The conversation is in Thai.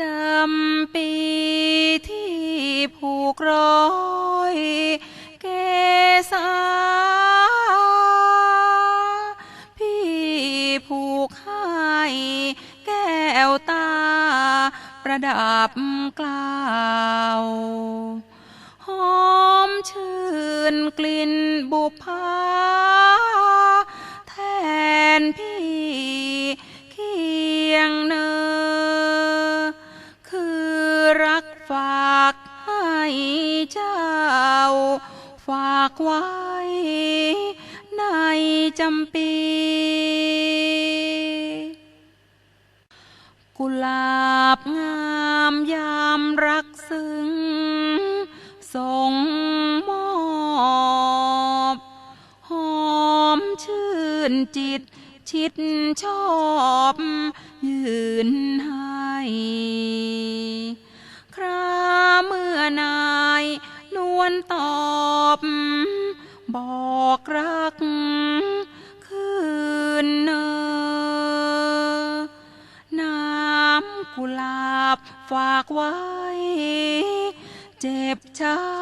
จำปีที่ผูกร้อยเกษาพี่ผูกให้แก้วตา ประดับกล่าวหอมชื่นกลิ่นบุพา รักฝากให้เจ้า ฝากไว้ ในจำปีกุหลาบงามยามรักซึ้งส่งมอบหอมชื่นจิตชิดชอบ ยืนห้ค อบบอกรักคืนเนอน้ำกุหลาบฝากไว้ เจ็บช้ำ